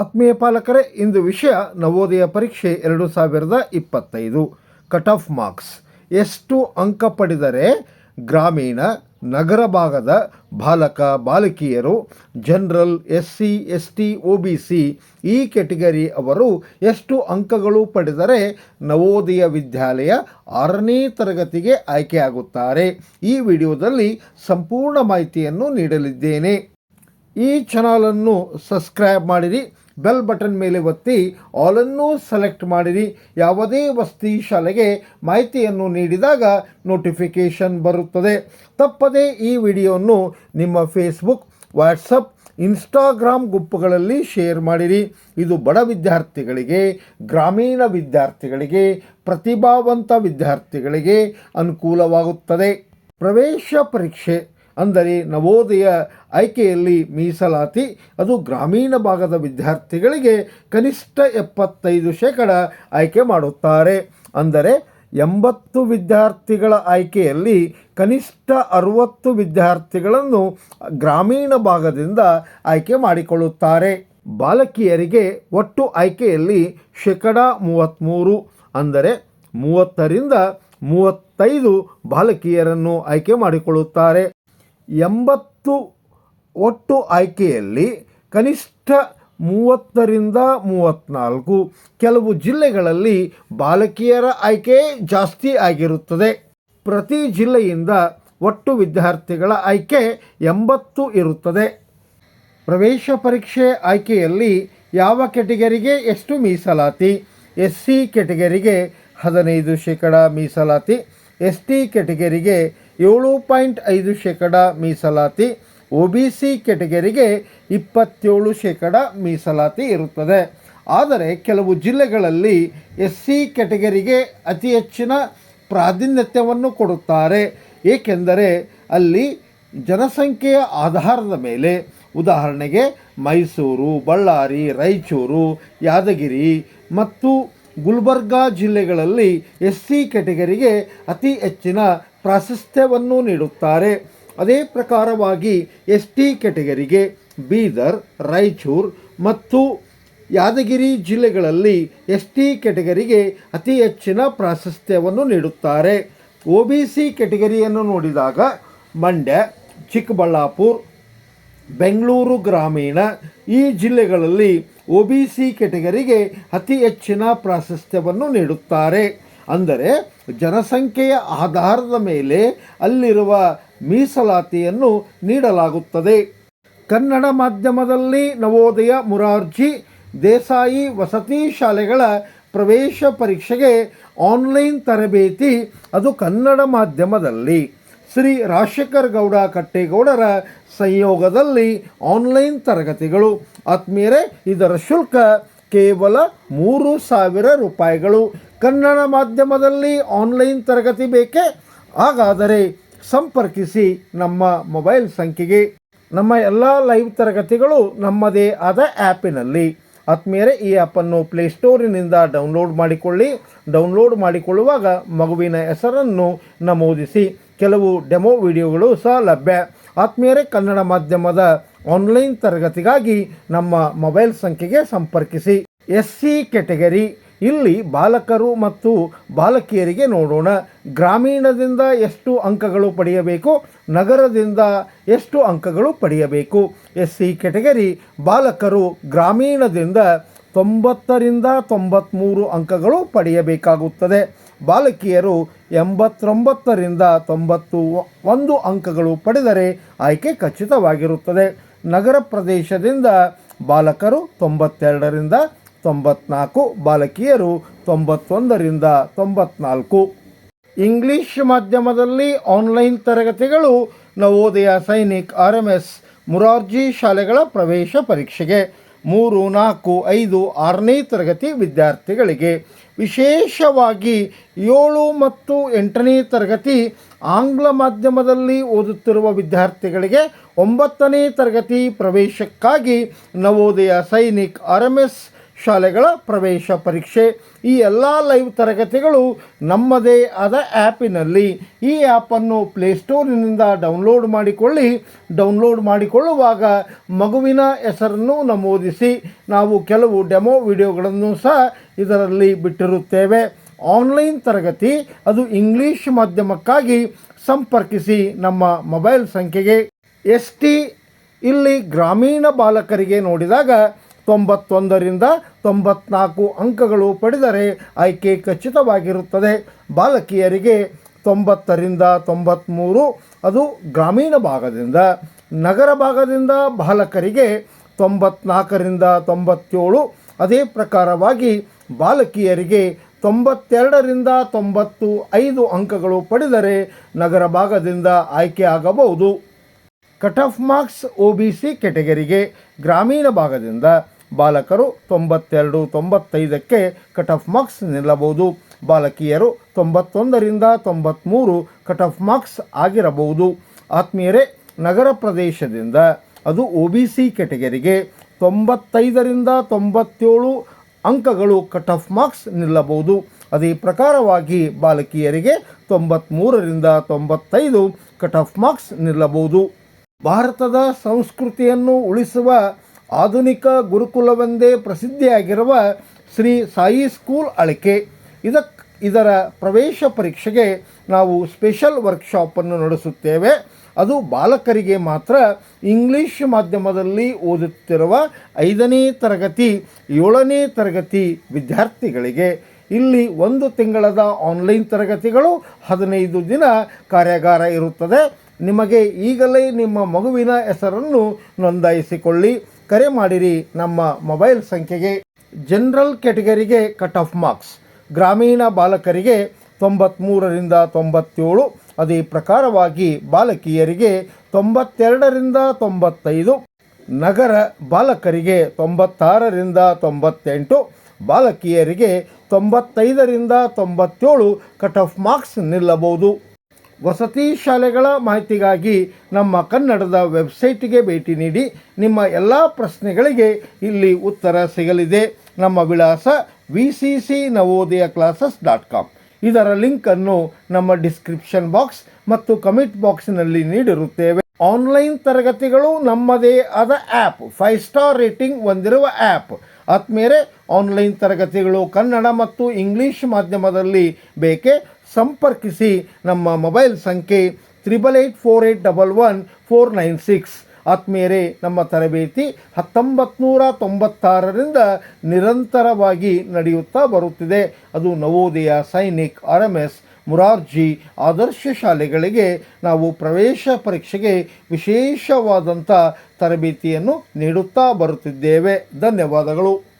ಆತ್ಮೀಯ ಪಾಲಕರೇ, ಇಂದು ವಿಷಯ ನವೋದಯ ಪರೀಕ್ಷೆ ಎರಡು ಸಾವಿರದ ಇಪ್ಪತ್ತೈದು. ಕಟ್ ಆಫ್ ಮಾರ್ಕ್ಸ್ ಎಷ್ಟು ಅಂಕ ಪಡೆದರೆ ಗ್ರಾಮೀಣ, ನಗರ ಭಾಗದ ಬಾಲಕ, ಬಾಲಕಿಯರು, general S C S T O B C ಈ ಕೆಟಗರಿ ಅವರು ಎಷ್ಟು ಅಂಕಗಳು ಪಡೆದರೆ ನವೋದಯ ವಿದ್ಯಾಲಯ ಆರನೇ ತರಗತಿಗೆ ಆಯ್ಕೆಯಾಗುತ್ತಾರೆ ಈ ವಿಡಿಯೋದಲ್ಲಿ ಸಂಪೂರ್ಣ ಮಾಹಿತಿಯನ್ನು ನೀಡಲಿದ್ದೇನೆ. ಈ ಚಾನಲನ್ನು ಸಬ್ಸ್ಕ್ರೈಬ್ ಮಾಡಿರಿ. ಬೆಲ್ ಬಟನ್ ಮೇಲೆ ಒತ್ತಿ ಆಲನ್ನು ಸೆಲೆಕ್ಟ್ ಮಾಡಿರಿ. ಯಾವುದೇ ವಸತಿ ಶಾಲೆಗೆ ಮಾಹಿತಿಯನ್ನು ನೀಡಿದಾಗ ನೋಟಿಫಿಕೇಷನ್ ಬರುತ್ತದೆ. ತಪ್ಪದೇ ಈ ವಿಡಿಯೋವನ್ನು ನಿಮ್ಮ ಫೇಸ್ಬುಕ್, ವಾಟ್ಸಪ್, ಇನ್ಸ್ಟಾಗ್ರಾಮ್ ಗುಂಪುಗಳಲ್ಲಿ ಶೇರ್ ಮಾಡಿರಿ. ಇದು ಬಡ ವಿದ್ಯಾರ್ಥಿಗಳಿಗೆ, ಗ್ರಾಮೀಣ ವಿದ್ಯಾರ್ಥಿಗಳಿಗೆ, ಪ್ರತಿಭಾವಂತ ವಿದ್ಯಾರ್ಥಿಗಳಿಗೆ ಅನುಕೂಲವಾಗುತ್ತದೆ. ಪ್ರವೇಶ ಪರೀಕ್ಷೆ. ಅಂದರೆ ನವೋದಯ ಆಯ್ಕೆಯಲ್ಲಿ ಮೀಸಲಾತಿ, ಅದು ಗ್ರಾಮೀಣ ಭಾಗದ ವಿದ್ಯಾರ್ಥಿಗಳಿಗೆ ಕನಿಷ್ಠ ಎಪ್ಪತ್ತೈದು ಶೇಕಡ ಆಯ್ಕೆ ಮಾಡುತ್ತಾರೆ. ಅಂದರೆ ಎಂಬತ್ತು ವಿದ್ಯಾರ್ಥಿಗಳ ಆಯ್ಕೆಯಲ್ಲಿ ಕನಿಷ್ಠ ಅರುವತ್ತು ವಿದ್ಯಾರ್ಥಿಗಳನ್ನು ಗ್ರಾಮೀಣ ಭಾಗದಿಂದ ಆಯ್ಕೆ ಮಾಡಿಕೊಳ್ಳುತ್ತಾರೆ. ಬಾಲಕಿಯರಿಗೆ ಒಟ್ಟು ಆಯ್ಕೆಯಲ್ಲಿ ಶೇಕಡ ಮೂವತ್ತ್ಮೂರು ಅಂದರೆ ಮೂವತ್ತರಿಂದ ಮೂವತ್ತೈದು ಬಾಲಕಿಯರನ್ನು ಆಯ್ಕೆ ಮಾಡಿಕೊಳ್ಳುತ್ತಾರೆ. ಎಂಬತ್ತು ಒಟ್ಟು ಆಯ್ಕೆಯಲ್ಲಿ ಕನಿಷ್ಠ ಮೂವತ್ತರಿಂದ ಮೂವತ್ತ್ನಾಲ್ಕು ಕೆಲವು ಜಿಲ್ಲೆಗಳಲ್ಲಿ ಬಾಲಕಿಯರ ಆಯ್ಕೆ ಜಾಸ್ತಿ ಆಗಿರುತ್ತದೆ. ಪ್ರತಿ ಜಿಲ್ಲೆಯಿಂದ ಒಟ್ಟು ವಿದ್ಯಾರ್ಥಿಗಳ ಆಯ್ಕೆ ಎಂಬತ್ತು ಇರುತ್ತದೆ. ಪ್ರವೇಶ ಪರೀಕ್ಷೆ ಆಯ್ಕೆಯಲ್ಲಿ ಯಾವ ಕೆಟಗರಿಗೆ ಎಷ್ಟು ಮೀಸಲಾತಿ? ಎಸ್ ಸಿ ಕೆಟಗರಿಗೆ ಹದಿನೈದು ಶೇಕಡ ಮೀಸಲಾತಿ ಎಸ್ ಟಿ ಕೆಟಗರಿಗೆ ಏಳು ಪಾಯಿಂಟ್ ಐದು ಶೇಕಡ ಮೀಸಲಾತಿ, ಒ ಬಿ ಸಿ ಕೆಟಗರಿಗೆ ಇಪ್ಪತ್ತೇಳು ಶೇಕಡ ಮೀಸಲಾತಿ ಇರುತ್ತದೆ. ಆದರೆ ಕೆಲವು ಜಿಲ್ಲೆಗಳಲ್ಲಿ ಎಸ್ ಸಿ ಕೆಟಗರಿಗೆ ಅತಿ ಹೆಚ್ಚಿನ ಪ್ರಾಧಾನ್ಯತೆಯನ್ನು ಕೊಡುತ್ತಾರೆ. ಏಕೆಂದರೆ ಅಲ್ಲಿ ಜನಸಂಖ್ಯೆಯ ಆಧಾರದ ಮೇಲೆ ಉದಾಹರಣೆಗೆ ಮೈಸೂರು, ಬಳ್ಳಾರಿ, ರಾಯಚೂರು, ಯಾದಗಿರಿ ಮತ್ತು ಗುಲ್ಬರ್ಗಾ ಜಿಲ್ಲೆಗಳಲ್ಲಿ ಎಸ್ ಸಿ ಕೆಟಗರಿಗೆ ಅತಿ ಹೆಚ್ಚಿನ ಪ್ರಾಶಸ್ತ್ಯವನ್ನು ನೀಡುತ್ತಾರೆ. ಅದೇ ಪ್ರಕಾರವಾಗಿ ಎಸ್ ಟಿ ಕೆಟಗರಿಗೆ ಬೀದರ್, ರಾಯಚೂರು ಮತ್ತು ಯಾದಗಿರಿ ಜಿಲ್ಲೆಗಳಲ್ಲಿ ಎಸ್ ಟಿ ಕೆಟಗರಿಗೆ ಅತಿ ಹೆಚ್ಚಿನ ಪ್ರಾಶಸ್ತ್ಯವನ್ನು ನೀಡುತ್ತಾರೆ. ಒ ಬಿ ಸಿ ಕೆಟಗರಿಯನ್ನು ನೋಡಿದಾಗ ಮಂಡ್ಯ, ಚಿಕ್ಕಬಳ್ಳಾಪುರ, ಬೆಂಗಳೂರು ಗ್ರಾಮೀಣ ಈ ಜಿಲ್ಲೆಗಳಲ್ಲಿ ಒ ಬಿ ಸಿ ಕೆಟಗರಿಗೆ ಅತಿ ಹೆಚ್ಚಿನ ಪ್ರಾಶಸ್ತ್ಯವನ್ನು ನೀಡುತ್ತಾರೆ. ಅಂದರೆ ಜನಸಂಖ್ಯೆಯ ಆಧಾರದ ಮೇಲೆ ಅಲ್ಲಿರುವ ಮೀಸಲಾತಿಯನ್ನು ನೀಡಲಾಗುತ್ತದೆ. ಕನ್ನಡ ಮಾಧ್ಯಮದಲ್ಲಿ ನವೋದಯ ಮುರಾರ್ಜಿ, ದೇಸಾಯಿ ವಸತಿ ಶಾಲೆಗಳ ಪ್ರವೇಶ ಪರೀಕ್ಷೆಗೆ ಆನ್ಲೈನ್ ತರಬೇತಿ, ಅದು ಕನ್ನಡ ಮಾಧ್ಯಮದಲ್ಲಿ. ಶ್ರೀ ರಾಜಶೇಖರ್ ಗೌಡ ಕಟ್ಟೇಗೌಡರ ಸಂಯೋಗದಲ್ಲಿ ಆನ್ಲೈನ್ ತರಗತಿಗಳು. ಆತ್ಮೀಯರೇ, ಇದರ ಶುಲ್ಕ ಕೇವಲ ಮೂರು ಸಾವಿರ ರೂಪಾಯಿಗಳು. ಕನ್ನಡ ಮಾಧ್ಯಮದಲ್ಲಿ ಆನ್ಲೈನ್ ತರಗತಿ ಬೇಕೇ? ಹಾಗಾದರೆ ಸಂಪರ್ಕಿಸಿ ನಮ್ಮ ಮೊಬೈಲ್ ಸಂಖ್ಯೆಗೆ. ನಮ್ಮ ಎಲ್ಲ ಲೈವ್ ತರಗತಿಗಳು ನಮ್ಮದೇ ಆದ ಆ್ಯಪಿನಲ್ಲಿ. ಆತ್ಮೀಯರೇ, ಈ ಆ್ಯಪನ್ನು ಪ್ಲೇಸ್ಟೋರಿನಿಂದ ಡೌನ್ಲೋಡ್ ಮಾಡಿಕೊಳ್ಳಿ. ಡೌನ್ಲೋಡ್ ಮಾಡಿಕೊಳ್ಳುವಾಗ ಮಗುವಿನ ಹೆಸರನ್ನು ನಮೂದಿಸಿ. ಕೆಲವು ಡೆಮೋ ವಿಡಿಯೋಗಳು ಸಹ ಲಭ್ಯ. ಆತ್ಮೀಯರೇ, ಕನ್ನಡ ಮಾಧ್ಯಮದ ಆನ್ಲೈನ್ ತರಗತಿಗಾಗಿ ನಮ್ಮ ಮೊಬೈಲ್ ಸಂಖ್ಯೆಗೆ ಸಂಪರ್ಕಿಸಿ. ಎಸ್ ಸಿ ಕೆಟಗರಿ ಇಲ್ಲಿ ಬಾಲಕರು ಮತ್ತು ಬಾಲಕಿಯರಿಗೆ ನೋಡೋಣ. ಗ್ರಾಮೀಣದಿಂದ ಎಷ್ಟು ಅಂಕಗಳು ಪಡೆಯಬೇಕು? ನಗರದಿಂದ ಎಷ್ಟು ಅಂಕಗಳು ಪಡೆಯಬೇಕು? ಎಸ್ ಸಿ ಕೆಟಗರಿ ಬಾಲಕರು ಗ್ರಾಮೀಣದಿಂದ ತೊಂಬತ್ತರಿಂದ ತೊಂಬತ್ತ್ಮೂರು ಅಂಕಗಳು ಪಡೆಯಬೇಕಾಗುತ್ತದೆ. ಬಾಲಕಿಯರು ಎಂಬತ್ತೊಂಬತ್ತರಿಂದ ತೊಂಬತ್ತು ಒಂದು ಅಂಕಗಳು ಪಡೆದರೆ ಆಯ್ಕೆ ಖಚಿತವಾಗಿರುತ್ತದೆ. ನಗರ ಪ್ರದೇಶದಿಂದ ಬಾಲಕರು ತೊಂಬತ್ತೆರಡರಿಂದ ತೊಂಬತ್ನಾಲ್ಕು, ಬಾಲಕಿಯರು ತೊಂಬತ್ತೊಂದರಿಂದ ತೊಂಬತ್ನಾಲ್ಕು. ಇಂಗ್ಲಿಷ್ ಮಾಧ್ಯಮದಲ್ಲಿ ಆನ್ಲೈನ್ ತರಗತಿಗಳು, Navodaya Sainik R M S Morarji ಶಾಲೆಗಳ ಪ್ರವೇಶ ಪರೀಕ್ಷೆಗೆ, ಮೂರು, ನಾಲ್ಕು, ಐದು, ಆರನೇ ತರಗತಿ ವಿದ್ಯಾರ್ಥಿಗಳಿಗೆ. ವಿಶೇಷವಾಗಿ ಏಳು ಮತ್ತು ಎಂಟನೇ ತರಗತಿ ಆಂಗ್ಲ ಮಾಧ್ಯಮದಲ್ಲಿ ಓದುತ್ತಿರುವ ವಿದ್ಯಾರ್ಥಿಗಳಿಗೆ ಒಂಬತ್ತನೇ ತರಗತಿ ಪ್ರವೇಶಕ್ಕಾಗಿ Navodaya Sainik R M S ಶಾಲೆಗಳ ಪ್ರವೇಶ ಪರೀಕ್ಷೆ. ಈ ಎಲ್ಲ ಲೈವ್ ತರಗತಿಗಳು ನಮ್ಮದೇ ಆದ ಆ್ಯಪಿನಲ್ಲಿ ಈ ಆ್ಯಪನ್ನು ಪ್ಲೇಸ್ಟೋರಿನಿಂದ ಡೌನ್ಲೋಡ್ ಮಾಡಿಕೊಳ್ಳಿ. ಡೌನ್ಲೋಡ್ ಮಾಡಿಕೊಳ್ಳುವಾಗ ಮಗುವಿನ ಹೆಸರನ್ನು ನಮೂದಿಸಿ. ನಾವು ಕೆಲವು ಡೆಮೋ ವಿಡಿಯೋಗಳನ್ನು ಸಹ ಇದರಲ್ಲಿ ಬಿಟ್ಟಿರುತ್ತೇವೆ. ಆನ್ಲೈನ್ ತರಗತಿ, ಅದು ಇಂಗ್ಲೀಷ್ ಮಾಧ್ಯಮಕ್ಕಾಗಿ ಸಂಪರ್ಕಿಸಿ ನಮ್ಮ ಮೊಬೈಲ್ ಸಂಖ್ಯೆಗೆ. ಎಸ್ ಟಿ ಇಲ್ಲಿ ಗ್ರಾಮೀಣ ಬಾಲಕರಿಗೆ ನೋಡಿದಾಗ ತೊಂಬತ್ತೊಂದರಿಂದ ತೊಂಬತ್ನಾಲ್ಕು ಅಂಕಗಳು ಪಡೆದರೆ ಆಯ್ಕೆ ಖಚಿತವಾಗಿರುತ್ತದೆ. ಬಾಲಕಿಯರಿಗೆ ತೊಂಬತ್ತರಿಂದ ತೊಂಬತ್ತ್ಮೂರು ಅದು ಗ್ರಾಮೀಣ ಭಾಗದಿಂದ. ನಗರ ಭಾಗದಿಂದ ಬಾಲಕರಿಗೆ ತೊಂಬತ್ನಾಲ್ಕರಿಂದ ತೊಂಬತ್ತೇಳು. ಅದೇ ಪ್ರಕಾರವಾಗಿ ಬಾಲಕಿಯರಿಗೆ ತೊಂಬತ್ತೆರಡರಿಂದ ತೊಂಬತ್ತು ಐದು ಅಂಕಗಳು ಪಡೆದರೆ ನಗರ ಭಾಗದಿಂದ ಆಯ್ಕೆ ಆಗಬಹುದು. Cut off marks O B C ಕೆಟಗರಿಗೆ ಗ್ರಾಮೀಣ ಭಾಗದಿಂದ ಬಾಲಕರು ತೊಂಬತ್ತೆರಡು, ತೊಂಬತ್ತೈದಕ್ಕೆ ಕಟ್ ಆಫ್ ಮಾರ್ಕ್ಸ್ ನಿಲ್ಲಬಹುದು. ಬಾಲಕಿಯರು ತೊಂಬತ್ತೊಂದರಿಂದ ತೊಂಬತ್ತ್ಮೂರು ಕಟ್ ಆಫ್ ಮಾರ್ಕ್ಸ್ ಆಗಿರಬಹುದು. ಆತ್ಮೀಯರೇ, ನಗರ ಪ್ರದೇಶದಿಂದ ಅದು ಒ ಬಿ ಸಿ ಕೆಟಗರಿಗೆ ತೊಂಬತ್ತೈದರಿಂದ ತೊಂಬತ್ತೇಳು ಅಂಕಗಳು ಕಟ್ ಆಫ್ ಮಾರ್ಕ್ಸ್ ನಿಲ್ಲಬಹುದು. ಅದೇ ಪ್ರಕಾರವಾಗಿ ಬಾಲಕಿಯರಿಗೆ ತೊಂಬತ್ತ್ಮೂರರಿಂದ ತೊಂಬತ್ತೈದು ಕಟ್ ಆಫ್ ಮಾರ್ಕ್ಸ್ ನಿಲ್ಲಬಹುದು. ಭಾರತದ ಸಂಸ್ಕೃತಿಯನ್ನು ಉಳಿಸುವ ಆಧುನಿಕ ಗುರುಕುಲವೆಂದೇ ಪ್ರಸಿದ್ಧಿಯಾಗಿರುವ ಶ್ರೀ ಸಾಯಿ ಸ್ಕೂಲ್ ಅಳಿಕೆ. ಇದಕ್ಕೆ ಇದರ ಪ್ರವೇಶ ಪರೀಕ್ಷೆಗೆ ನಾವು ಸ್ಪೆಷಲ್ ವರ್ಕ್ಶಾಪನ್ನು ನಡೆಸುತ್ತೇವೆ. ಅದು ಬಾಲಕರಿಗೆ ಮಾತ್ರ ಇಂಗ್ಲಿಷ್ ಮಾಧ್ಯಮದಲ್ಲಿ ಓದುತ್ತಿರುವ ಐದನೇ ತರಗತಿ, ಏಳನೇ ತರಗತಿ ವಿದ್ಯಾರ್ಥಿಗಳಿಗೆ. ಇಲ್ಲಿ ಒಂದು ತಿಂಗಳದ ಆನ್ಲೈನ್ ತರಗತಿಗಳು ಹದಿನೈದು ದಿನ ಕಾರ್ಯಾಗಾರ ಇರುತ್ತದೆ. ನಿಮಗೆ ಈಗಲೇ ನಿಮ್ಮ ಮಗುವಿನ ಹೆಸರನ್ನು ನೋಂದಾಯಿಸಿಕೊಳ್ಳಿ. ಕರೆ ಮಾಡಿರಿ ನಮ್ಮ ಮೊಬೈಲ್ ಸಂಖ್ಯೆಗೆ ಜನರಲ್ ಕ್ಯಾಟಗರಿಗೆ ಕಟ್ ಆಫ್ ಮಾರ್ಕ್ಸ್. ಗ್ರಾಮೀಣ ಬಾಲಕರಿಗೆ ತೊಂಬತ್ತ್ಮೂರರಿಂದ ತೊಂಬತ್ತೇಳು, ಅದೇ ಪ್ರಕಾರವಾಗಿ ಬಾಲಕಿಯರಿಗೆ ತೊಂಬತ್ತೆರಡರಿಂದ ತೊಂಬತ್ತೈದು, ನಗರ ಬಾಲಕರಿಗೆ ತೊಂಬತ್ತಾರರಿಂದ ತೊಂಬತ್ತೆಂಟು, ಬಾಲಕಿಯರಿಗೆ ತೊಂಬತ್ತೈದರಿಂದ ತೊಂಬತ್ತೇಳು ಕಟ್ ಆಫ್ ಮಾರ್ಕ್ಸ್ ನಿಲ್ಲಬಹುದು. ವಸತಿ ಶಾಲೆಗಳ ಮಾಹಿತಿಗಾಗಿ ನಮ್ಮ ಕನ್ನಡದ ವೆಬ್ಸೈಟಿಗೆ ಭೇಟಿ ನೀಡಿ ನಿಮ್ಮ ಎಲ್ಲ ಪ್ರಶ್ನೆಗಳಿಗೆ ಇಲ್ಲಿ ಉತ್ತರ ಸಿಗಲಿದೆ. ನಮ್ಮ ವಿಳಾಸ V C C Navodaya classes dot com. ಇದರ ಲಿಂಕನ್ನು ನಮ್ಮ ಡಿಸ್ಕ್ರಿಪ್ಷನ್ ಬಾಕ್ಸ್ ಮತ್ತು ಕಮೆಂಟ್ ಬಾಕ್ಸ್ನಲ್ಲಿ ನೀಡಿರುತ್ತೇವೆ. ಆನ್ಲೈನ್ ತರಗತಿಗಳು ನಮ್ಮದೇ ಆದ ಆ್ಯಪ್. ಫೈವ್ ಸ್ಟಾರ್ ರೇಟಿಂಗ್ ಹೊಂದಿರುವ ಆ್ಯಪ್. ಆತ್ಮೇಲೆ ಆನ್ಲೈನ್ ತರಗತಿಗಳು ಕನ್ನಡ ಮತ್ತು ಇಂಗ್ಲೀಷ್ ಮಾಧ್ಯಮದಲ್ಲಿ ಬೇಕೆ ಸಂಪರ್ಕಿಸಿ ನಮ್ಮ ಮೊಬೈಲ್ ಸಂಖ್ಯೆ triple eight four eight double one four nine six. ಆತ್ಮೇರೆ ನಮ್ಮ ತರಬೇತಿ ಹತ್ತೊಂಬತ್ತು ನೂರ ತೊಂಬತ್ತಾರರಿಂದ ನಿರಂತರವಾಗಿ ನಡೆಯುತ್ತಾ ಬರುತ್ತಿದೆ. ಅದು Navodaya Sainik R M S Morarji ಆದರ್ಶ ಶಾಲೆಗಳಿಗೆ ನಾವು ಪ್ರವೇಶ ಪರೀಕ್ಷೆಗೆ ವಿಶೇಷವಾದಂಥ ತರಬೇತಿಯನ್ನು ನೀಡುತ್ತಾ ಬರುತ್ತಿದ್ದೇವೆ. ಧನ್ಯವಾದಗಳು.